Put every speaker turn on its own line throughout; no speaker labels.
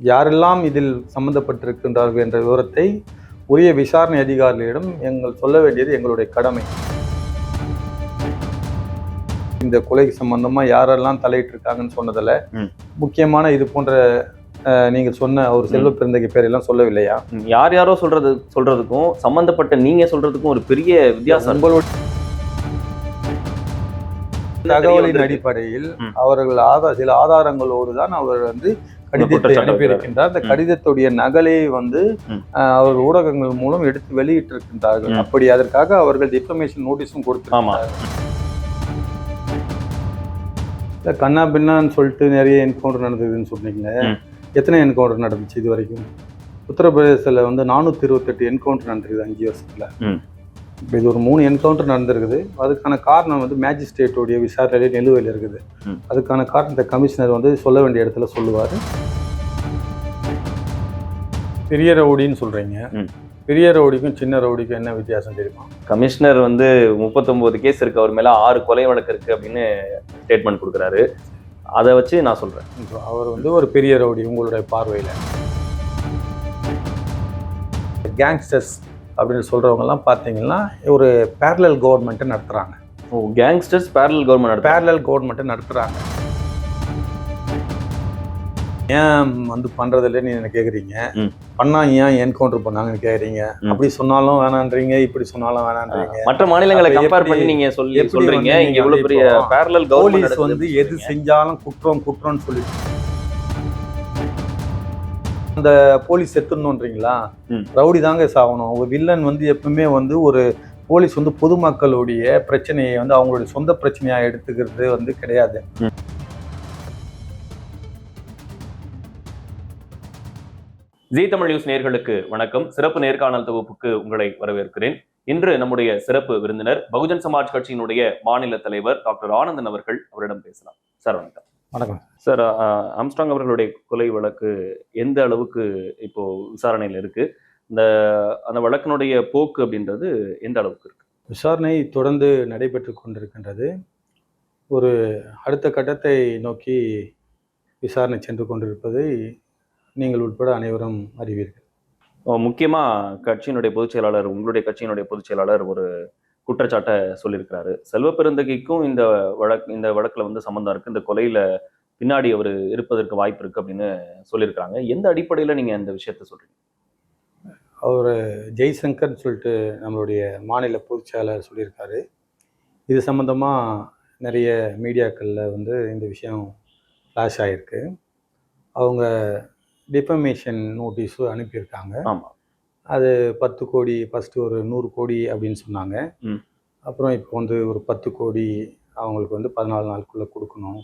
யாரெல்லாம் இதில் சம்பந்தப்பட்டிருக்கின்றார்கள் என்ற விவரத்தை உரிய விசாரணை அதிகாரிகளிடம் எங்கள் சொல்ல வேண்டியது எங்களுடைய கடமை. இந்த கொலை சம்பந்தமா யாரெல்லாம் தலையிட்டிருக்காங்கன்னு சொன்னதில். முக்கியமான இது போன்ற நீங்க சொன்ன அவர் செல்வ பிறந்தகை பேரெல்லாம் சொல்லவில்லையா?
ம், யார் யாரோ சொல்றது சொல்றதுக்கும் சம்பந்தப்பட்ட நீங்க சொல்றதுக்கும் ஒரு பெரிய வித்தியாசம்.
தகவலின் அடிப்படையில். அவர்கள் ஆதார சில ஆதாரங்களோடு தான் அவர் வந்து கடிதத்தை அனுப்பியிருக்கின்றார். அந்த. கடிதத்துடைய நகலை வந்து அவர் ஊடகங்கள் மூலம் எடுத்து வெளியிட்டிருக்கின்றார்கள். அப்படி அதற்காக அவர்கள் டிஃபமேஷன் நோட்டீஸும் கொடுத்திருக்காங்க கண்ணா பின்னான்னு சொல்லிட்டு நிறைய என்கவுண்டர் நடந்ததுன்னு சொன்னீங்க
ம்.
எத்தனை என்கவுண்டர் நடந்துச்சு இது வரைக்கும் உத்தரப்பிரதேசத்தில் வந்து நானூற்றி இருபத்தெட்டு என்கவுண்டர் நடந்திருக்குது அஞ்சு வருஷத்துல. இப்போ இது ஒரு மூணு என்கவுண்டர் நடந்திருக்குது. அதுக்கான காரணம் வந்து மேஜிஸ்ட்ரேட்டோடைய விசாரணையிலே நிலுவையில் இருக்குது. அதுக்கான காரணத்தை கமிஷனர் வந்து சொல்ல வேண்டிய இடத்துல சொல்லுவார். பெரிய ரவுடின்னு சொல்றீங்க.
ம்.
பெரிய ரவுடிக்கும் சின்ன ரவுடிக்கும் என்ன வித்தியாசம் தெரியுமா?
கமிஷனர் வந்து முப்பத்தொன்பது கேஸ் இருக்கு. அவர் மேல ஆறு கொலை வழக்கு இருக்கு அப்படின்னு ஸ்டேட்மெண்ட் கொடுக்குறாரு. அதை வச்சு நான் சொல்றேன்.
இப்போ அவர் வந்து ஒரு பெரிய ரவுடி உங்களுடைய பார்வையில். கேங்ஸ்டர்ஸ் அப்படின்னு சொல்றவங்கலாம் பார்த்தீங்கன்னா ஒரு பேரலல் கவர்மெண்ட்டை நடத்துகிறாங்க
ஓ கேங்ஸ்டர்ஸ் பேரல் கவர்மெண்ட்
பேரலல் கவர்மெண்ட்டை நடத்துகிறாங்க ஏன் வந்து பண்றதில்லன்னு என்ன கேட்குறீங்க. பண்ணா ஏன் என்கவுண்டர் பண்ணாங்கன்னு கேட்குறீங்க. அப்படி சொன்னாலும் வேணான்றீங்க இப்படி சொன்னாலும் வேணான்றீங்க.
மற்ற மாநிலங்களை கம்பேர் பண்ணி நீங்க சொல்லி
வந்து
இங்க
வந்து
பெரிய பேரலல்
போலீஸ் வந்து எது செஞ்சாலும் குற்றம் குற்றம்னு சொல்லி அந்த போலீஸ் செத்துணுன்றீங்களா. ரவுடி தாங்க சாகணும் ஒரு வில்லன் வந்து எப்பவுமே வந்து ஒரு போலீஸ் வந்து பொதுமக்களுடைய பிரச்சனையை வந்து அவங்களுடைய சொந்த பிரச்சனையா எடுத்துக்கிறது வந்து கிடையாது.
ஜி தமிழ் நியூஸ் நேயர்களுக்கு வணக்கம். சிறப்பு நேர்காணல் தொகுப்புக்கு உங்களை வரவேற்கிறேன். இன்று நம்முடைய சிறப்பு விருந்தினர் பகுஜன் சமாஜ் கட்சியினுடைய மாநில தலைவர் டாக்டர் ஆனந்தன் அவர்கள் அவரிடம் பேசலாம். சார் வணக்கம்.
வணக்கம்.
சார் அஹ், ஆம்ஸ்ட்ராங் அவர்களுடைய கொலை வழக்கு எந்த அளவுக்கு இப்போ விசாரணையில் இருக்கு? இந்த அந்த வழக்கினுடைய போக்கு அப்படின்றது எந்த அளவுக்கு இருக்கு?
விசாரணை தொடர்ந்து நடைபெற்று கொண்டிருக்கின்றது. ஒரு அடுத்த கட்டத்தை நோக்கி விசாரணை சென்று கொண்டிருப்பதை நீங்கள் உட்பட அனைவரும் அறிவீர்கள்.
அஹ், முக்கியமா கட்சியினுடைய பொதுச் செயலாளர் உங்களுடைய கட்சியினுடைய பொதுச் செயலாளர் ஒரு குற்றச்சாட்டை சொல்லியிருக்கிறாரு. செல்வ பெருந்தகைக்கும் இந்த வழக்கு இந்த வழக்குல வந்து சம்மந்தம் இருக்கு. இந்த கொலையில பின்னாடி அவர் இருப்பதற்கு வாய்ப்பு இருக்கு அப்படின்னு சொல்லியிருக்காங்க எந்த அடிப்படையில நீங்க இந்த விஷயத்த சொல்றீங்க?
அவர் ஜெய்சங்கர்னு சொல்லிட்டு நம்மளுடைய மாநில பொதுச் செயலாளர் சொல்லியிருக்காரு. இது சம்மந்தமாக நிறைய மீடியாக்களில் வந்து இந்த விஷயம் ஃப்ளாஷ் ஆகிருக்கு அவங்க டிஃபமேஷன் நோட்டீஸு அனுப்பியிருக்காங்க.
ஆமா.
அது பத்து கோடி ஃபஸ்ட்டு ஒரு நூறு கோடி அப்படின்னு சொன்னாங்க. அப்புறம் இப்போ வந்து ஒரு பத்து கோடி அவங்களுக்கு வந்து பதினாலு நாளுக்குள்ளே கொடுக்கணும்.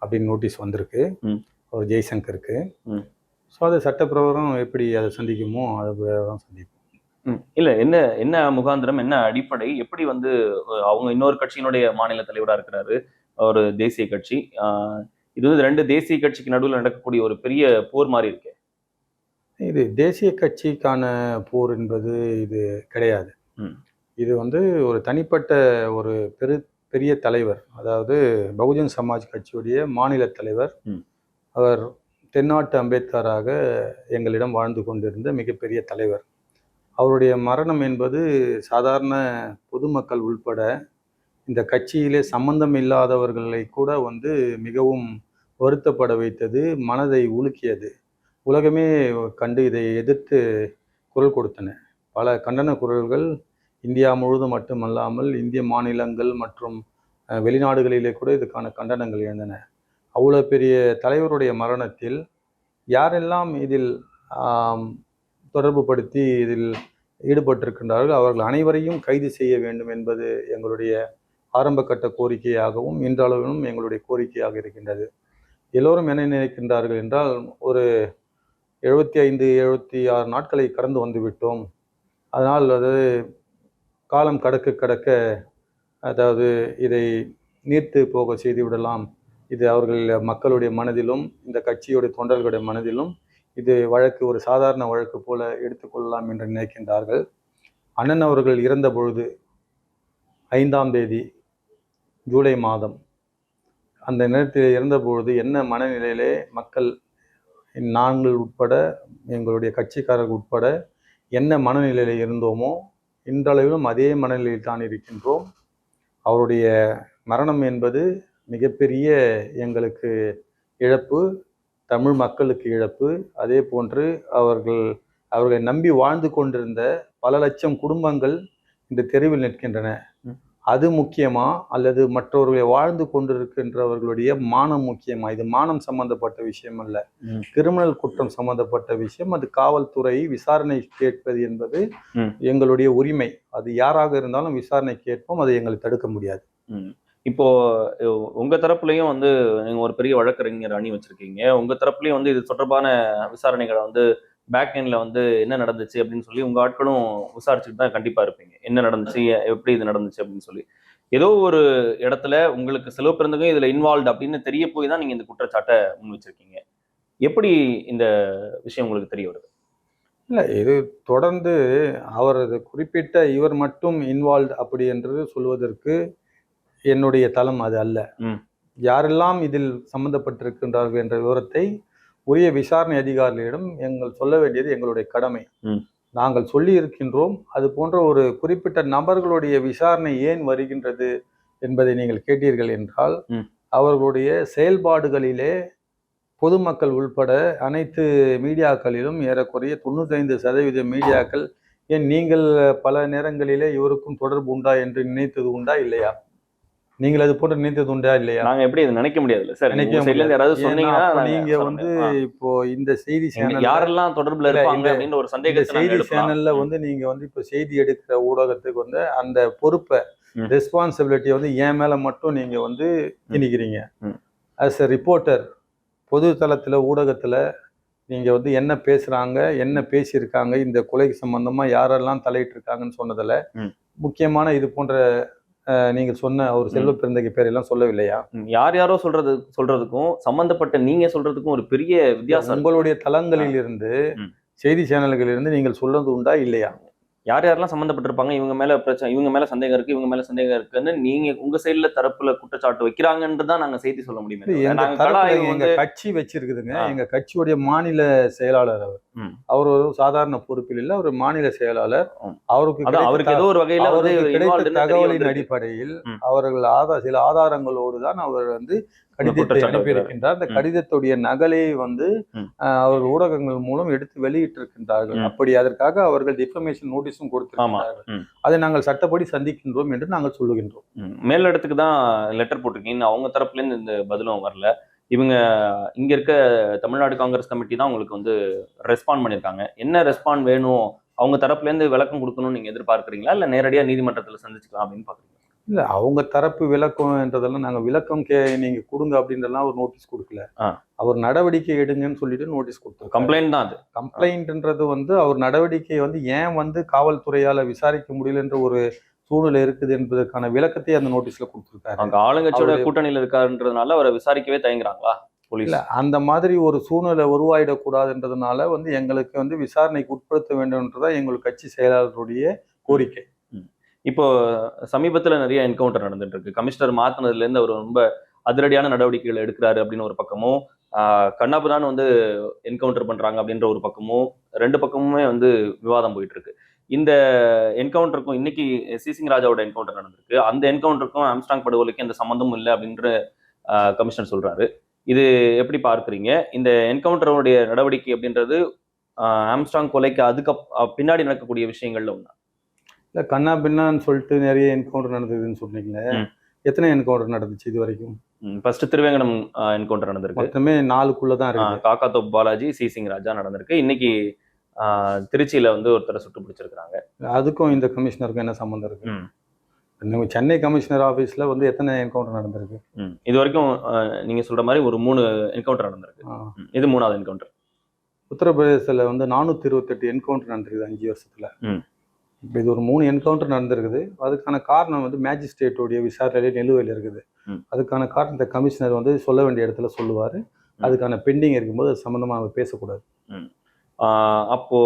அப்படின்னு நோட்டீஸ் வந்திருக்கு. ஒரு ஜெய்சங்கருக்கு. ஸோ அது சட்டப்பிரகாரம் எப்படி அதை சந்திக்குமோ அது பிரகாரம் சந்திப்போம்
ம். இல்ல என்ன என்ன முகாந்திரம் என்ன அடிப்படை எப்படி வந்து அவங்க இன்னொரு கட்சியினுடைய மாநில தலைவரா இருக்கிறாரு ஒரு தேசிய கட்சி இது வந்து ரெண்டு தேசிய கட்சிக்கு நடுவில் நடக்கக்கூடிய ஒரு பெரிய போர் மாதிரி இருக்கு
இது தேசிய கட்சிக்கான போர் என்பது இது கிடையாது. இது வந்து ஒரு தனிப்பட்ட ஒரு பெரு பெரிய தலைவர் அதாவது பகுஜன் சமாஜ் கட்சியுடைய மாநில தலைவர். அவர் தென்னாட்டு அம்பேத்கராக எங்களிடம் வாழ்ந்து கொண்டிருந்த மிகப்பெரிய தலைவர் அவருடைய மரணம் என்பது சாதாரண பொதுமக்கள் உள்பட இந்த கட்சியிலே சம்பந்தம் இல்லாதவர்களை கூட வந்து மிகவும் வருத்தப்பட வைத்தது மனதை உலுக்கியது உலகமே கண்டு இதை எதிர்த்து குரல் கொடுத்தன. பல கண்டன குரல்கள் இந்தியா முழுவதும் மட்டுமல்லாமல் இந்திய மாநிலங்கள் மற்றும் வெளிநாடுகளிலே கூட இதுக்கான கண்டனங்கள் எழுந்தன. அவ்வளோ பெரிய தலைவருடைய மரணத்தில் யாரெல்லாம் இதில் தொடர்பு படுத்தி இதில் ஈடுபட்டிருக்கின்றார்கள் அவர்கள் அனைவரையும் கைது செய்ய வேண்டும் என்பது எங்களுடைய ஆரம்ப கட்ட கோரிக்கையாகவும் இன்றளவிலும் எங்களுடைய கோரிக்கையாக இருக்கின்றது. எல்லோரும் என்ன நினைக்கின்றார்கள் என்றால் ஒரு எழுபத்தி ஐந்து எழுபத்தி ஆறு நாட்களை கடந்து வந்து விட்டோம் அதனால் அது காலம் கடக்க கடக்க அதாவது இதை நீர்த்து போக செய்து விடலாம் இது அவர்கள் மக்களுடைய மனதிலும் இந்த கட்சியுடைய தொண்டர்களுடைய மனதிலும் இது வழக்கு ஒரு சாதாரண வழக்கு போல எடுத்துக்கொள்ளலாம் என்று நினைக்கின்றார்கள். அண்ணன் அவர்கள் இறந்த பொழுது ஐந்தாம் தேதி ஜூலை மாதம் அந்த நேரத்தில் இறந்த பொழுது என்ன மனநிலையிலே மக்கள் நாங்கள் உட்பட எங்களுடைய கட்சிக்காரர்கள் உட்பட என்ன மனநிலையில் இருந்தோமோ இன்றளவிலும் அதே மனநிலையில் தான் இருக்கின்றோம். அவருடைய மரணம் என்பது மிகப்பெரிய எங்களுக்கு இழப்பு தமிழ் மக்களுக்கு இழப்பு. அதே போன்று அவர்கள் அவர்களை நம்பி வாழ்ந்து கொண்டிருந்த பல லட்சம் குடும்பங்கள் இந்த தெருவில் நிற்கின்றன. அது முக்கியமா அல்லது மற்றவர்களை வாழ்ந்து கொண்டிருக்கின்றவர்களுடைய மானம் முக்கியமா? இது மானம் சம்பந்தப்பட்ட விஷயம் அல்ல. கிரிமினல் குற்றம் சம்பந்தப்பட்ட விஷயம். அது காவல்துறை விசாரணை கேட்பது என்பது. எங்களுடைய உரிமை. அது யாராக இருந்தாலும் விசாரணை கேட்போம். அதை எங்களை தடுக்க முடியாது.
இப்போ உங்க தரப்புலயும் வந்து நீங்க ஒரு பெரிய வழக்கறிஞர் அணி வச்சிருக்கீங்க. உங்க தரப்புலயும் வந்து இது தொடர்பான விசாரணைகளை வந்து பேக் எண்ட்ல வந்து என்ன நடந்துச்சு அப்படின்னு சொல்லி உங்க ஆட்களும் விசாரிச்சுட்டு தான் கண்டிப்பா இருப்பீங்க. என்ன நடந்துச்சு? எப்படி இது நடந்துச்சு அப்படின்னு சொல்லி. ஏதோ ஒரு இடத்துல உங்களுக்கு செலவு பிறந்தவங்க இதுல இன்வால்வ் அப்படின்னு தெரிய போய் தான் நீங்க இந்த குற்றச்சாட்டை முன் வச்சிருக்கீங்க எப்படி இந்த விஷயம் உங்களுக்கு தெரிய வருது?
இல்லை இது தொடர்ந்து அவர் அது குறிப்பிட்ட இவர் மட்டும் இன்வால்வ் அப்படி என்று சொல்வதற்கு என்னுடைய தளம் அது அல்ல. யாரெல்லாம் இதில் சம்பந்தப்பட்டிருக்கின்றார்கள் என்ற விவரத்தை உரிய விசாரணை அதிகாரிகளிடம் எங்கள் சொல்ல வேண்டியது எங்களுடைய கடமை. நாங்கள் சொல்லி இருக்கின்றோம் அது போன்ற ஒரு குறிப்பிட்ட நபர்களுடைய விசாரணை ஏன் வருகின்றது என்பதை நீங்கள் கேட்டீர்கள் என்றால். அவர்களுடைய செயல்பாடுகளிலே பொதுமக்கள் உள்பட அனைத்து மீடியாக்களிலும் ஏறக்குறைய தொண்ணூத்தைந்து சதவீத மீடியாக்கள் ஏன் நீங்கள் பல நேரங்களிலே இவருக்கும் தொடர்பு உண்டா என்று நினைத்தது உண்டா இல்லையா நீங்கள் அது போன்று நினைத்தது உண்டா இல்லையா
நாங்க எப்படி இதை நினைக்க முடியாதுல்ல சார்
நினைக்க
யாராவது சொன்னீங்கன்னா நாங்க
நீங்க வந்து. இப்போ இந்த செய்தி சேனல்ல
யாரெல்லாம் தொடர்புல இருப்பாங்க ஒரு நாங்க
செய்தி. சேனல்ல வந்து நீங்க வந்து இப்போ செய்தி எடுக்கிற ஊடகத்துக்கு வந்து அந்த பொறுப்பை. ரெஸ்பான்சிபிலிட்டியை வந்து என் மேல மட்டும் நீங்க வந்து திணிக்கிறீங்க. ஆஸ் எ ரிப்போர்ட்டர் பொது தளத்துல ஊடகத்துல நீங்க வந்து என்ன பேசுறாங்க என்ன பேசியிருக்காங்க இந்த கொலை சம்பந்தமா யாரெல்லாம் தலையிட்டு இருக்காங்கன்னு சொன்னதுல. முக்கியமான இது போன்ற அஹ், நீங்க சொன்ன ஒரு செல்வ பிறந்தகை பேரெல்லாம் சொல்லவில்லையா
யார் யாரோ சொல்றது சொல்றதுக்கும் சம்பந்தப்பட்ட நீங்க சொல்றதுக்கும் ஒரு பெரிய வித்தியாசம்.
உங்களுடைய தளங்களில் இருந்து
ம்.
செய்தி சேனல்களில் இருந்து நீங்கள் சொல்றது உண்டா இல்லையா
யார் யாரெல்லாம் சம்பந்தப்பட்டிருப்பாங்க இவங்க மேல பிரச்சனை இவங்க மேல சந்தேகம் இருக்கு இவங்க மேல சந்தேகம் இருக்குன்னு நீங்க உங்க சைடுல தரப்புல குற்றச்சாட்டு வைக்கிறாங்கன்னு தான் நாங்க செய்தி சொல்ல முடியுமே
இது
தவிர,
எங்க
நாங்க
தரப்புல
கலாய்வு
எங்க
வந்து
கட்சி வச்சிருக்குதுங்க
ஆ.
எங்க கட்சியுடைய மாநில செயலாளர் அவர். அவர் ஒரு சாதாரண பொறுப்பில் இல்ல அவர் மாநில செயலாளர். அவருக்கு
அவருக்கு ஏதோ ஒரு வகையில
அவருக்கு கிடைத்த தகவலின். அடிப்படையில். அவர்கள் ஆதா சில ஆதாரங்களோடு தான் அவர் வந்து கடிதத்தை அனுப்பியிருக்கின்றார் அந்த. கடிதத்துடைய நகலை வந்து அவர் ஊடகங்கள் மூலம் எடுத்து வெளியிட்டிருக்கின்றார்கள். அப்படி அதற்காக அவர்கள் டிஃபமேஷன் நோட்டீஸும் கொடுத்திருக்கிறார்கள். அதை நாங்கள் சட்டப்படி சந்திக்கின்றோம் என்று நாங்கள் சொல்லுகின்றோம்.
மேலிடத்துக்கு தான் லெட்டர் போட்டிருக்கீங்க. அவங்க தரப்புல இருந்து இந்த பதிலும் வரல. இவங்க இங்க இருக்க தமிழ்நாடு காங்கிரஸ் கமிட்டி தான் உங்களுக்கு வந்து ரெஸ்பாண்ட் பண்ணிருக்காங்க என்ன ரெஸ்பாண்ட் வேணும்? அவங்க தரப்புல இருந்து விளக்கம் கொடுக்கணும்னு நீங்க எதிர்பார்க்கறீங்களா? இல்ல நேரடியா நீதிமன்றத்துல சந்திச்சுக்கலாம் அப்படின்னு பாக்குறீங்களா?
இல்ல அவங்க தரப்பு விளக்கம்ன்றதெல்லாம் நாங்க விளக்கம் கே நீங்க கொடுங்க அப்படின்றலாம் ஒரு நோட்டீஸ் கொடுக்கல. அவர் நடவடிக்கை எடுங்கன்னு சொல்லிட்டு நோட்டீஸ் கொடுத்தோம்
கம்ப்ளைண்ட் தான் அது.
கம்ப்ளைண்ட்ன்றது வந்து அவர் நடவடிக்கை வந்து ஏன் வந்து காவல்துறையால விசாரிக்க முடியலன்ற ஒரு சூழ்நிலை இருக்குது என்பதற்கான விளக்கத்தை அந்த நோட்டீஸ்ல கொடுத்துருக்காரு.
அங்க ஆளுங்கட்சியோட கூட்டணியில இருக்காருன்றதுனால அவரை விசாரிக்கவே தயங்குறாங்களா போலீஸ்?
இல்ல அந்த மாதிரி ஒரு சூழ்நிலை உருவாயிடக்கூடாதுன்றதுனால வந்து எங்களுக்கு வந்து விசாரணைக்கு உட்படுத்த வேண்டும்ன்றதான் எங்கள் கட்சி செயலாளருடைய கோரிக்கை.
இப்போ சமீபத்தில் நிறைய என்கவுண்டர் நடந்துட்டு இருக்கு கமிஷனர் மாத்தினதுலேருந்து அவர் ரொம்ப அதிரடியான நடவடிக்கைகள் எடுக்கிறாரு அப்படின்னு ஒரு பக்கமும் கண்ணாபுரான் வந்து என்கவுண்டர் பண்றாங்க அப்படின்ற ஒரு பக்கமும் ரெண்டு பக்கமுமே வந்து விவாதம் போயிட்டு இருக்கு இந்த என்கவுண்டருக்கும் இன்னைக்கு சிசிங் ராஜாவோட என்கவுண்டர் நடந்திருக்கு. அந்த என்கவுண்டருக்கும் ஆம்ஸ்டாங் படுகொலைக்கும் எந்த சம்மந்தமும் இல்லை அப்படின்ற கமிஷனர் சொல்றாரு. இது எப்படி பார்க்குறீங்க? இந்த என்கவுண்டருடைய நடவடிக்கை அப்படின்றது ஆம்ஸ்டாங் கொலைக்கு அதுக்கு பின்னாடி நடக்கக்கூடிய விஷயங்கள்ல ஒன்று
இல்ல கண்ணா பின்னான்னு சொல்லிட்டு நிறைய என்கவுண்டர் நடந்ததுன்னு சொன்னீங்களே. எத்தனை என்கவுண்டர் நடந்துச்சு இது வரைக்கும்?
ஃபர்ஸ்ட் திருவேங்கடம் என்கவுண்டர் நடந்திருக்கு.
மொத்தமே நாலுக்குள்ள தான் இருக்கு.
காக்கா தோப் பாலாஜி சி சிங் ராஜா நடந்திருக்கு. இன்னைக்கு திருச்சியில வந்து ஒருத்தரை சுட்டு பிடிச்சிருக்காங்க
அதுக்கும் இந்த கமிஷனருக்கும் என்ன சம்மந்தம் இருக்கு? சென்னை கமிஷனர் ஆபீஸ்ல வந்து எத்தனை என்கவுண்டர் நடந்திருக்கு?
இது வரைக்கும் ஆஹ் நீங்க சொல்ற மாதிரி ஒரு மூணு என்கவுண்டர் நடந்திருக்கு. இது மூணாவது என்கவுண்டர்
உத்தரப்பிரதேசத்துல வந்து நானூத்தி இருபத்தெட்டு என்கவுண்டர் நடந்திருக்குது அஞ்சு வருஷத்துல. இப்போ இது ஒரு மூணு என்கவுண்டர் நடந்திருக்குது. அதுக்கான காரணம் வந்து மேஜிஸ்ட்ரேட்டோடைய விசாரணையில நிலுவையில் இருக்குது. அதுக்கான காரணத்தை கமிஷனர் வந்து சொல்ல வேண்டிய இடத்துல சொல்லுவாரு. அதுக்கான பெண்டிங் இருக்கும்போது அது சம்பந்தமா அவர் பேசக்கூடாது.
ஆஹ் அப்போ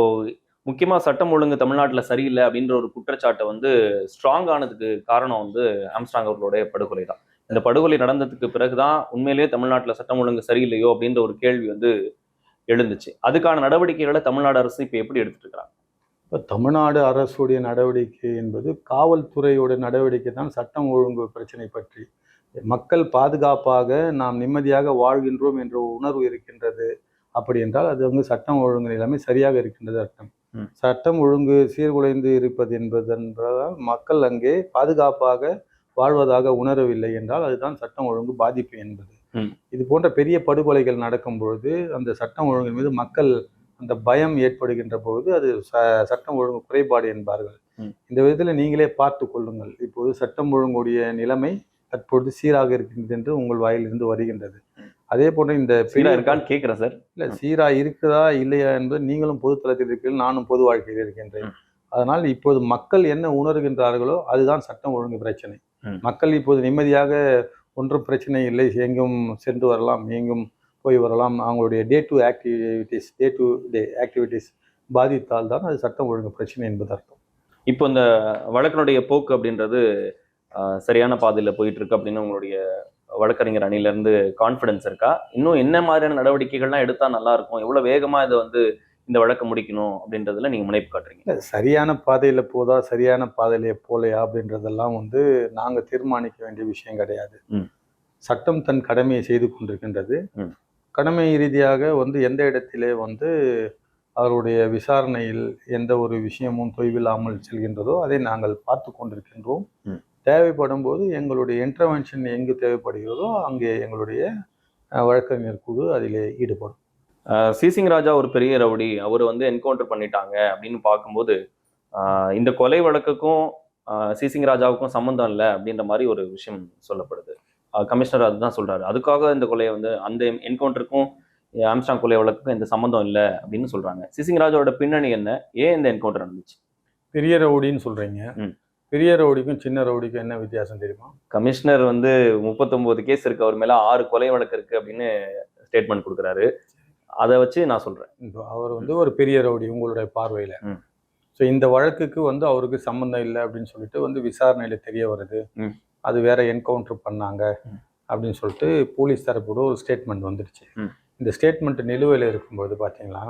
முக்கியமா சட்டம் ஒழுங்கு தமிழ்நாட்டுல சரியில்லை அப்படின்ற ஒரு குற்றச்சாட்டை வந்து ஸ்ட்ராங் ஆனதுக்கு காரணம் வந்து ஆம்ஸ்டாங் அவர்களுடைய படுகொலை தான். இந்த படுகொலை நடந்ததுக்கு பிறகுதான் உண்மையிலேயே தமிழ்நாட்டுல சட்டம் ஒழுங்கு சரியில்லையோ அப்படின்ற ஒரு கேள்வி வந்து எழுந்துச்சு. அதுக்கான நடவடிக்கைகளை தமிழ்நாடு அரசு இப்ப எப்படி எடுத்துட்டு இருக்காங்க
இப்போ தமிழ்நாடு அரசுடைய நடவடிக்கை என்பது காவல்துறையோட நடவடிக்கை தான் சட்டம் ஒழுங்கு பிரச்சனை பற்றி மக்கள் பாதுகாப்பாக நாம் நிம்மதியாக வாழ்கின்றோம் என்ற உணர்வு இருக்கின்றது அப்படி என்றால் அது வந்து சட்டம் ஒழுங்கு நிலைமை சரியாக இருக்கின்றது அர்த்தம். சட்டம் ஒழுங்கு சீர்குலைந்து இருப்பது என்பது என்பதால் மக்கள் அங்கே பாதுகாப்பாக வாழ்வதாக உணரவில்லை என்றால் அதுதான் சட்டம் ஒழுங்கு பாதிப்பு என்பது. இது போன்ற பெரிய படுகொலைகள் நடக்கும் பொழுது அந்த சட்டம் ஒழுங்கின் மீது மக்கள் அந்த பயம் ஏற்படுகின்ற பொழுது அது ச- சட்டம் ஒழுங்கு குறைபாடு என்பார்கள். இந்த விதத்தில் நீங்களே பார்த்து கொள்ளுங்கள். இப்போது சட்டம் ஒழுங்குடைய நிலைமை தற்பொழுது சீராக இருக்கின்றது என்று உங்கள் வாயிலிருந்து வருகின்றது. அதே போன்ற இந்த
சீரா இருக்கான்னு கேக்குறேன் சார்.
இல்ல சீரா இருக்குதா இல்லையா என்பது நீங்களும் பொது தளத்தில் இருக்கிறீர்கள் நானும் பொது வாழ்க்கையில் இருக்கின்றேன். அதனால் இப்போது மக்கள் என்ன உணர்கின்றார்களோ அதுதான் சட்டம் ஒழுங்கு பிரச்சனை. மக்கள் இப்போது நிம்மதியாக ஒன்றும் பிரச்சனை இல்லை எங்கும் சென்று வரலாம் எங்கும் போய் வரலாம். அவங்களுடைய day to activities day to day activities பாதித்தால் தான் அது சட்டம் ஒழுங்கு பிரச்சனை என்பது அர்த்தம்.
இப்போ இந்த வழக்கினுடைய போக்கு அப்படின்றது சரியான பாதையில போயிட்டு இருக்கு அப்படின்னு உங்களுடைய வழக்கறிஞர் அணில இருந்து கான்ஃபிடன்ஸ் இருக்கா? இன்னும் என்ன மாதிரியான நடவடிக்கைகள்லாம் எடுத்தா நல்லா இருக்கும்? எவ்வளவு வேகமா இதை வந்து இந்த வழக்கை முடிக்கணும் அப்படின்றதுல நீங்க முனைப்பு காட்டுறீங்க.
இல்ல, சரியான பாதையில போதா சரியான பாதையில போலையா அப்படின்றதெல்லாம் வந்து நாங்க தீர்மானிக்க வேண்டிய விஷயம் கிடையாது. சட்டம் தன் கடமையை செய்து கொண்டிருக்கின்றது. கடமை ரீதியாக வந்து எந்த இடத்திலே வந்து அவருடைய விசாரணையில் எந்த ஒரு விஷயமும் தொய்வில்லாமல் செல்கின்றதோ அதை நாங்கள் பார்த்து கொண்டிருக்கின்றோம். தேவைப்படும் போது எங்களுடைய இன்டர்வென்ஷன் எங்கு தேவைப்படுகிறதோ அங்கே எங்களுடைய வழக்கறிஞர் குழு அதிலே ஈடுபடும்.
சிசிங் ராஜா ஒரு பெரிய ரவுடி. அவர் வந்து என்கவுண்டர் பண்ணிட்டாங்க அப்படின்னு பார்க்கும்போது இந்த கொலை வழக்குக்கும் சிசிங் ராஜாவுக்கும் சம்மந்தம் இல்லை அப்படின்ற மாதிரி ஒரு விஷயம் சொல்லப்படுது. கமிஷனர் அதுதான் சொல்றாரு. அதுக்காக இந்த கொலையை வந்து அந்த என்கவுண்டருக்கும் ஆம்ஸ்டாங் கொலை வழக்குக்கும் எந்த சம்மந்தம் இல்லை அப்படின்னு சொல்றாங்க. சிசிங் ராஜாவோட பின்னணி என்ன? ஏன் இந்த என்கவுண்டர் நடந்துச்சு?
பெரிய ரவுடின்னு சொல்றீங்க.
ம்.
பெரிய ரவுடிக்கும் சின்ன ரவுடிக்கும் என்ன வித்தியாசம் தெரியுமா?
கமிஷனர் வந்து முப்பத்தொன்பது கேஸ் இருக்கு. அவர் மேல ஆறு கொலை வழக்கு இருக்கு அப்படின்னு ஸ்டேட்மெண்ட் கொடுக்குறாரு. அதை வச்சு நான் சொல்றேன்.
இப்போ அவர் வந்து ஒரு பெரிய ரவுடி உங்களுடைய பார்வையில். ஸோ இந்த வழக்குக்கு வந்து அவருக்கு சம்மந்தம் இல்லை அப்படின்னு சொல்லிட்டு வந்து விசாரணையில் தெரிய வருது. அது வேற என்கவுண்டர் பண்ணாங்க. அப்படின்னு சொல்லிட்டு போலீஸ் தரப்போட ஒரு ஸ்டேட்மெண்ட் வந்துடுச்சு. இந்த ஸ்டேட்மெண்ட் நிலுவையில் இருக்கும்போது பார்த்தீங்களா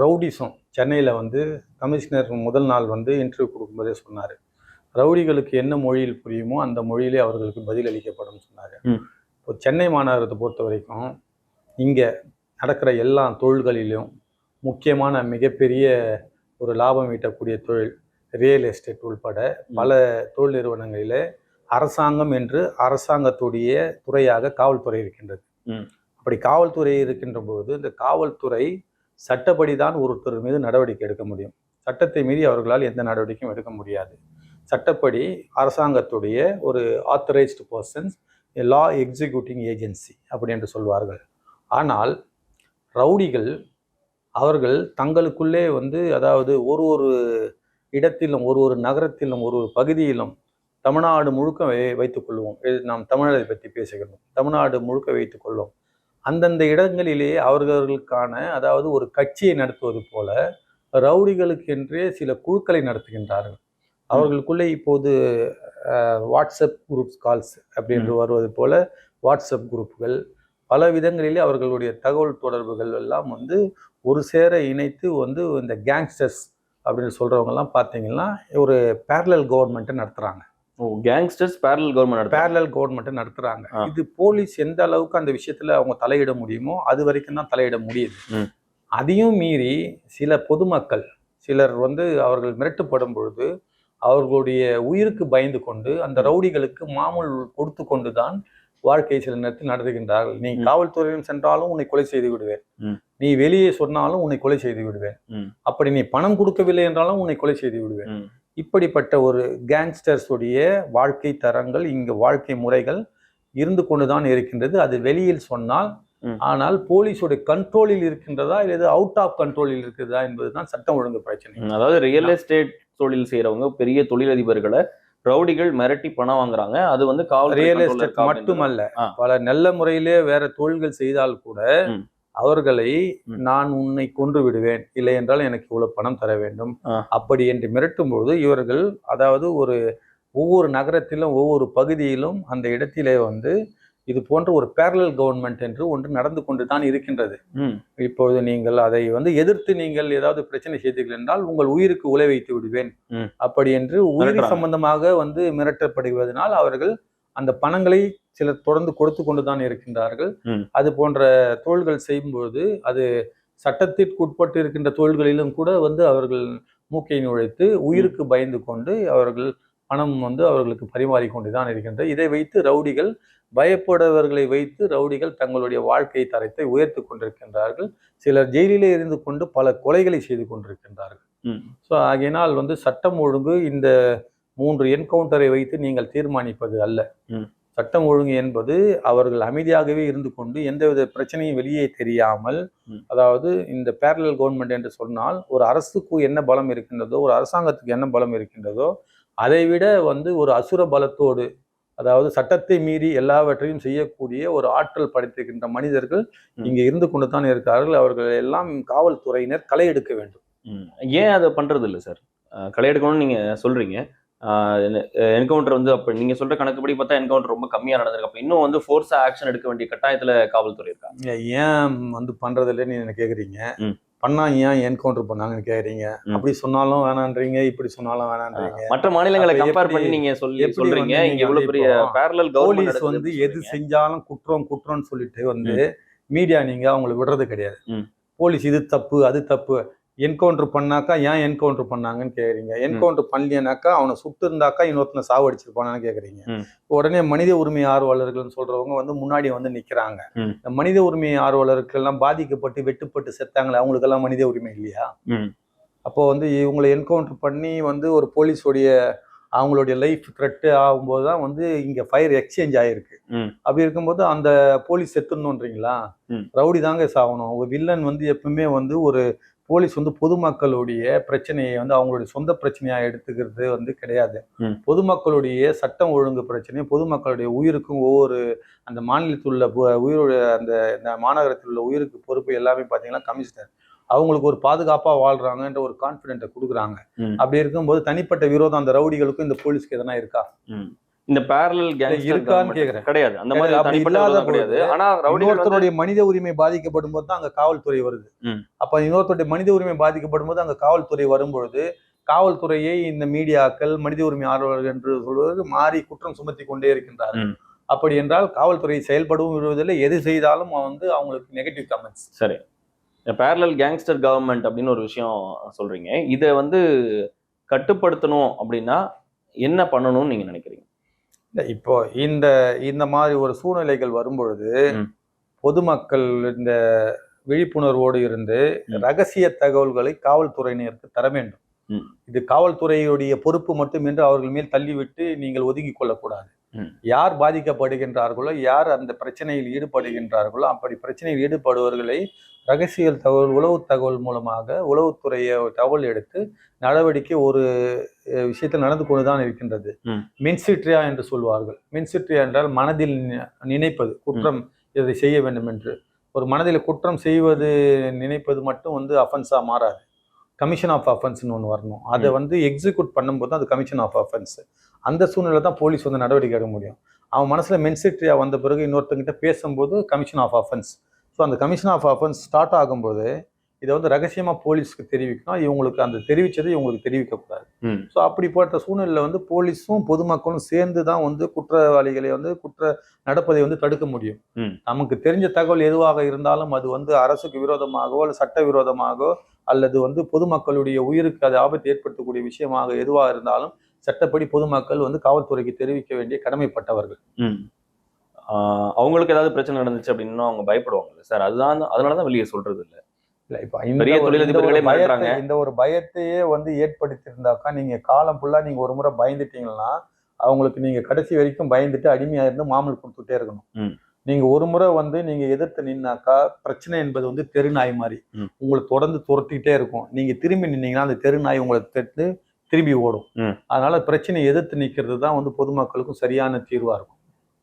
ரவுடிசம் சென்னையில் வந்து கமிஷனர் முதல் நாள் வந்து இன்டர்வியூ கொடுக்கும்போதே சொன்னார் ரவுடிகளுக்கு என்ன மொழியில் புரியுமோ அந்த மொழியிலே அவர்களுக்கு பதில் அளிக்கப்படும் சொன்னார். இப்போ சென்னை மாநகரத்தை பொறுத்த வரைக்கும் இங்கே நடக்கிற எல்லா தொழில்களிலும் முக்கியமான மிகப்பெரிய ஒரு லாபம் ஈட்டக்கூடிய தொழில் ரியல் எஸ்டேட் உள்பட பல தொழில் நிறுவனங்களில் அரசாங்கம் என்று அரசாங்கத்துடைய துறையாக காவல்துறை இருக்கின்றது. அப்படி காவல்துறை இருக்கின்ற பொழுது இந்த காவல்துறை சட்டப்படி தான் ஒருத்தர் மீது நடவடிக்கை எடுக்க முடியும். சட்டத்தை மீறி அவர்களால் எந்த நடவடிக்கையும் எடுக்க முடியாது. சட்டப்படி அரசாங்கத்துடைய ஒரு authorised persons law executing agency அப்படி என்று சொல்வார்கள். ஆனால் ரவுடிகள் அவர்கள் தங்களுக்குள்ளே வந்து அதாவது ஒரு ஒரு இடத்திலும் ஒரு ஒரு நகரத்திலும் ஒரு ஒரு பகுதியிலும் தமிழ்நாடு முழுக்க வைத்துக் கொள்வோம். நாம் தமிழரை பற்றி பேசுகிறோம். தமிழ்நாடு முழுக்க வைத்துக் கொள்வோம். அந்தந்த இடங்களிலே அவர்களுக்கான அதாவது ஒரு கட்சியை நடத்துவது போல ரவுடிகளுக்கென்றே சில குழுக்களை நடத்துகின்றார்கள். அவர்களுக்குள்ளே இப்போது வாட்ஸ்அப் குரூப்ஸ் கால்ஸ் அப்படி என்று வருவது போல வாட்ஸ்அப் குரூப்புகள் பல விதங்களிலே அவர்களுடைய தகவல் தொடர்புகள் எல்லாம் வந்து ஒரு சேர இணைத்து வந்து இந்த கேங்ஸ்டர்ஸ் அப்படின்னு சொல்றவங்க எல்லாம் பார்த்தீங்கன்னா ஒரு பேரலல் கவர்மெண்ட்டை நடத்துறாங்க.
ஓ கேங்ஸ்டர்ஸ் பேரல் கவர்மெண்ட்
பேரலல் கவர்மெண்ட்டை நடத்துறாங்க. இது போலீஸ் எந்த அளவுக்கு அந்த விஷயத்துல அவங்க தலையிட முடியுமோ அது வரைக்கும் தான் தலையிட முடியுது. அதையும் மீறி சில பொதுமக்கள் சிலர் வந்து அவர்கள் மிரட்டப்படும் பொழுது அவர்களுடைய உயிருக்கு பயந்து கொண்டு அந்த ரவுடிகளுக்கு மாமூல் கொடுத்து கொண்டு தான் வாழ்க்கை சில நேரத்தில் நடத்துகின்றார்கள் நீ
ம்.
காவல்துறையிடம் சென்றாலும் உன்னை கொலை செய்து விடுவேன். நீ வெளியே சொன்னாலும் உன்னை கொலை செய்து விடுவேன். அப்படி நீ பணம் கொடுக்கவில்லை என்றாலும் உன்னை கொலை செய்து விடுவேன். இப்படிப்பட்ட ஒரு கேங்ஸ்டர்ஸ் உடைய வாழ்க்கை தரங்கள் இங்கு வாழ்க்கை முறைகள் இருந்து கொண்டுதான் இருக்கின்றது அது வெளியில் சொன்னால். ஆனால் போலீஸோட கண்ட்ரோலில் இருக்கின்றதா இல்லது அவுட் ஆஃப் கண்ட்ரோலில் இருக்கிறதா என்பதுதான் சட்டம் ஒழுங்கு பிரச்சனை
அதாவது ரியல் எஸ்டேட் தொழில் செய்யறவங்க பெரிய தொழிலதிபர்களை ரவுடிகள் மிரட்டி பணம் வாங்குறாங்க அது வந்து காவல்துறை
ரியல் எஸ்டேட் மட்டுமல்ல. பல நல்ல முறையிலே வேற தொழில்கள் செய்தால் கூட. அவர்களை. நான் உன்னை கொன்று விடுவேன் இல்லை என்றால் எனக்கு இவ்வளவு பணம் தர வேண்டும். அப்படி என்று மிரட்டும்போது இவர்கள் அதாவது ஒரு ஒவ்வொரு நகரத்திலும் ஒவ்வொரு பகுதியிலும் அந்த இடத்திலே வந்து இது போன்ற ஒரு பேரலல் கவர்மெண்ட் என்று ஒன்று நடந்து கொண்டு தான் இருக்கின்றது
ம்
இப்பொழுது நீங்கள் அதை வந்து எதிர்த்து நீங்கள் ஏதாவது பிரச்சனை செய்தீர்கள் என்றால் உங்கள் உயிருக்கு உலை வைத்து விடுவேன். அப்படி என்று உயிர். சம்பந்தமாக வந்து மிரட்டப்படுவதனால் அவர்கள் அந்த பணங்களை சிலர் தொடர்ந்து கொடுத்து கொண்டு தான் இருக்கின்றார்கள். அது போன்ற தொழில்கள் செய்யும்போது அது சட்டத்திற்கு உட்பட்டு இருக்கின்ற தொழில்களிலும் கூட வந்து அவர்கள் மூக்கை நுழைத்து உயிருக்கு பயந்து கொண்டு அவர்கள் பணம் வந்து அவர்களுக்கு பரிமாறிக் கொண்டு தான் இருக்கின்றது இதை வைத்து ரவுடிகள் பயப்படுபவர்களை வைத்து ரவுடிகள் தங்களுடைய வாழ்க்கை தரத்தை உயர்த்தி கொண்டிருக்கின்றார்கள். சிலர் ஜெயிலிலே இருந்து கொண்டு பல கொலைகளை செய்து கொண்டிருக்கின்றார்கள். ஸோ ஆகையினால் வந்து சட்டம் ஒழுங்கு இந்த மூன்று என்கவுண்டரை வைத்து நீங்கள் தீர்மானிப்பது அல்ல. சட்டம் ஒழுங்கு என்பது அவர்கள் அமைதியாகவே இருந்து கொண்டு எந்தவித பிரச்சனையும் வெளியே தெரியாமல். அதாவது இந்த பேரலல் கவர்மெண்ட் என்று சொன்னால் ஒரு அரசுக்கு என்ன பலம் இருக்கின்றதோ ஒரு அரசாங்கத்துக்கு என்ன பலம் இருக்கின்றதோ அதை விட வந்து ஒரு அசுர பலத்தோடு அதாவது சட்டத்தை மீறி எல்லாவற்றையும் செய்யக்கூடிய ஒரு ஆற்றல் படைத்திருக்கின்ற மனிதர்கள். இங்கே இருந்து கொண்டு தான் இருக்கிறார்கள் அவர்கள் எல்லாம் காவல்துறையினர் களை எடுக்க வேண்டும்.
ஏன் அதை பண்றது இல்லை சார் களை எடுக்கணும்னு நீங்க சொல்றீங்க என்கவுண்டர் வந்து அப்ப நீங்க சொல்ற கணக்குப்படி பார்த்தா என்கவுண்டர் ரொம்ப கம்மியா நடந்திருக்கு. அப்ப இன்னும் வந்து ஃபோர்ஸா ஆக்ஷன் எடுக்க வேண்டிய கட்டாயத்துல காவல்துறை இருக்காங்க
ஏன் வந்து பண்றது இல்லைன்னு என்ன கேக்குறீங்க?
ம்.
பண்ணா ஏன் என்கவுண்டர் பண்ணாங்கன்னு கேக்குறீங்க?
ம்.
அப்படி சொன்னாலும் வேணான்றீங்க இப்படி சொன்னாலும் வேணான்றீங்க.
மற்ற மாநிலங்களை கம்பேர் பண்ணி நீங்க சொல்லி
வந்து
இங்க
வந்து
பெரிய பேரலல்
போலீஸ் வந்து எது செஞ்சாலும் குற்றம் குற்றம்னு சொல்லிட்டு வந்து மீடியா நீங்க அவங்களை விடுறது கிடையாது. போலீஸ் இது தப்பு அது தப்பு. என்கவுண்டர் பண்ணாக்கா ஏன் என்கவுண்டர் பண்ணாங்கன்னு கேக்குறீங்க? என்கவுண்டர் பண்ணலையானாக்கா அவனை சுட்டு இருந்தாக்கா இன்னொருத்தனை சாவடிச்சிருப்பானான்னு கேக்குறீங்க.
ம்.
உடனே மனித உரிமை ஆர்வலர்கள்னு சொல்றவங்க வந்து முன்னாடி வந்து நிக்கிறாங்க. மனித உரிமை ஆர்வலர்கள் எல்லாம் பாதிக்கப்பட்டு வெட்டுப்பட்டு செத்தாங்களே அவங்களுக்கெல்லாம் மனித உரிமை இல்லையா. அப்போ வந்து இவங்களை என்கவுண்டர் பண்ணி வந்து ஒரு போலீஸோடைய அவங்களுடைய லைஃப் த்ரெட்டு ஆகும்போது தான் வந்து இங்க ஃபயர் எக்ஸ்சேஞ்ச் ஆயிருக்கு. அப்படி இருக்கும்போது அந்த போலீஸ் செத்துணுன்றீங்களா. ரவுடி தாங்க சாகணும் ஒரு வில்லன் வந்து எப்பவுமே வந்து ஒரு போலீஸ் வந்து பொதுமக்களுடைய பிரச்சனையை வந்து அவங்களுடைய சொந்த பிரச்சனையா எடுத்துக்கிறது வந்து கிடையாது. பொதுமக்களுடைய சட்டம் ஒழுங்கு பிரச்சனை பொதுமக்களுடைய உயிருக்கும் ஒவ்வொரு அந்த மாநிலத்தில் உள்ள உயிருடைய அந்த இந்த மாநகரத்தில் உள்ள உயிருக்கு பொறுப்பு எல்லாமே பார்த்தீங்கன்னா கமிஷனர். அவங்களுக்கு ஒரு பாதுகாப்பா வாழ்றாங்கன்ற ஒரு கான்பிடென்ட்டை கொடுக்குறாங்க. அப்படி இருக்கும்போது தனிப்பட்ட விரோதம் அந்த ரவுடிகளுக்கும் இந்த போலீஸ்க்கு எதனா இருக்கா?
இந்த பேரலல் கேங்
இருக்கான்னு கேக்குறேன்.
கிடையாது. அந்த மாதிரி
அப்படி இல்லாத
கிடையாது. ஆனா
இன்னொருத்தருடைய மனித உரிமை பாதிக்கப்படும் போது தான் அங்க காவல்துறை வருது. அப்ப இன்னொருத்தருடைய மனித உரிமை பாதிக்கப்படும் போது அங்க காவல்துறை வரும்பொழுது காவல்துறையை இந்த மீடியாக்கள் மனித உரிமை ஆர்வலர்கள் என்று சொல்வது மாறி குற்றம் சுமத்தி கொண்டே இருக்கின்றார். அப்படி என்றால் காவல்துறை செயல்படவும் விடுவதில்லை எது செய்தாலும் வந்து அவங்களுக்கு நெகட்டிவ் கமெண்ட்ஸ்
சரி. பேரலல் கேங்ஸ்டர் கவர்மெண்ட் அப்படின்னு ஒரு விஷயம் சொல்றீங்க. இதை வந்து கட்டுப்படுத்தணும் அப்படின்னா என்ன பண்ணணும்னு நீங்க நினைக்கிறீங்க?
இப்போ இந்த இந்த மாதிரி ஒரு சூழ்நிலைகள் வரும்பொழுது. பொதுமக்கள் இந்த விழிப்புணர்வோடு இருந்து. ரகசிய தகவல்களை காவல்துறையினருக்கு தர வேண்டும். இது காவல்துறையுடைய பொறுப்பு மட்டும் என்று அவர்கள் மேல் தள்ளிவிட்டு நீங்கள் ஒதுங்கிக் கொள்ளக்கூடாது. யார் பாதிக்கப்படுகின்றார்களோ யார் அந்த பிரச்சனையில் ஈடுபடுகின்றார்களோ அப்படி பிரச்சனையில் ஈடுபடுவர்களை ரகசிய தகவல் உளவு தகவல் மூலமாக உளவுத்துறையை தகவல் எடுத்து நடவடிக்கை ஒரு விஷயத்தில் நடந்து கொண்டுதான் இருக்கின்றது. மின்சிட்ரியா என்று சொல்வார்கள். மின்சிட்ரியா என்றால் மனதில் நினைப்பது குற்றம் இதை செய்ய வேண்டும் என்று ஒரு மனதில் குற்றம் செய்வது நினைப்பது மட்டும் வந்து அஃபென்ஸா மாறாது. கமிஷன் ஆஃப் அஃபென்ஸ்னு ஒன்று வரணும். அதை. வந்து எக்ஸிக்யூட் பண்ணும்போது அது கமிஷன் ஆஃப் அஃபென்ஸ் அந்த சூழ்நிலை தான் போலீஸ் வந்து நடவடிக்கை எடுக்க முடியும். அவன் மனசுல மென்சிட்ரியா வந்த பிறகு இன்னொருத்தங்கிட்ட பேசும்போது கமிஷன் ஆஃப் அஃபென்ஸ் ஸோ அந்த கமிஷன் ஆஃப் அஃபென்ஸ் ஸ்டார்ட் ஆகும்போது இதை வந்து ரகசியமா போலீஸ்க்கு தெரிவிக்கணும். இவங்களுக்கு அந்த தெரிவிச்சதை இவங்களுக்கு தெரிவிக்கக்கூடாது. ஸோ அப்படிப்பட்ட சூழ்நிலையில் வந்து போலீஸும் பொதுமக்களும் சேர்ந்து தான் வந்து குற்றவாளிகளை வந்து குற்ற நடப்பதை வந்து தடுக்க முடியும். நமக்கு தெரிஞ்ச தகவல் எதுவாக இருந்தாலும் அது வந்து அரசுக்கு விரோதமாகவோ அல்லது சட்ட விரோதமாகவோ அல்லது வந்து பொதுமக்களுடைய உயிருக்கு அது ஆபத்து ஏற்படுத்தக்கூடிய விஷயமாக எதுவாக இருந்தாலும் சட்டப்படி பொதுமக்கள் வந்து காவல்துறைக்கு தெரிவிக்க வேண்டிய கடமைப்பட்டவர்கள்.
அவங்களுக்கு ஏதாவது பிரச்சனை நடந்துச்சு அப்படின்னா அவங்க பயப்படுவாங்கல்ல சார் அதுதான் அதனாலதான் வெளியே சொல்றது இல்ல
இல்ல இப்ப இந்த
பெரிய
ஒரு-
தொழிலதிபர்களே.
இந்த பயத்தையே வந்து ஏற்படுத்தியிருந்தாக்கா நீங்க காலம் ஃபுல்லா நீங்க ஒரு முறை பயந்துட்டீங்கன்னா அவங்களுக்கு நீங்க கடைசி வரைக்கும் பயந்துட்டு அடிமையா இருந்து மாமூல் கொடுத்துட்டே இருக்கணும். நீங்க ஒரு முறை வந்து நீங்க எதிர்த்து நின்னாக்கா பிரச்சனை என்பது வந்து தெருநாய் மாதிரி. உங்களை தொடர்ந்து துரத்திக்கிட்டே இருக்கும் நீங்க திரும்பி நின்னீங்கன்னா அந்த தெருநாய் உங்களை தெட்டு திரும்பி ஓடும். அதனால பிரச்சனையை எதிர்த்து நிக்கிறது தான் வந்து பொதுமக்களுக்கும் சரியான தீர்வா இருக்கும்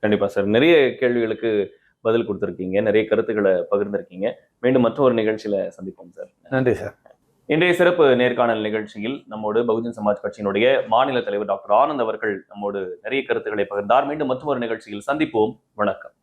கண்டிப்பா சார். நிறைய கேள்விகளுக்கு பதில் கொடுத்துருக்கீங்க. நிறைய கருத்துக்களை பகிர்ந்திருக்கீங்க. மீண்டும் மற்றொரு நிகழ்ச்சியில சந்திப்போம் சார்.
நன்றி சார்.
இன்றைய சிறப்பு நேர்காணல் நிகழ்ச்சியில் நம்மோடு பகுஜன் சமாஜ் கட்சியினுடைய மாநில தலைவர் டாக்டர் ஆனந்த் அவர்கள் நம்மோடு நிறைய கருத்துக்களை பகிர்ந்தார். மீண்டும் மற்றொரு நிகழ்ச்சியில் சந்திப்போம். வணக்கம்.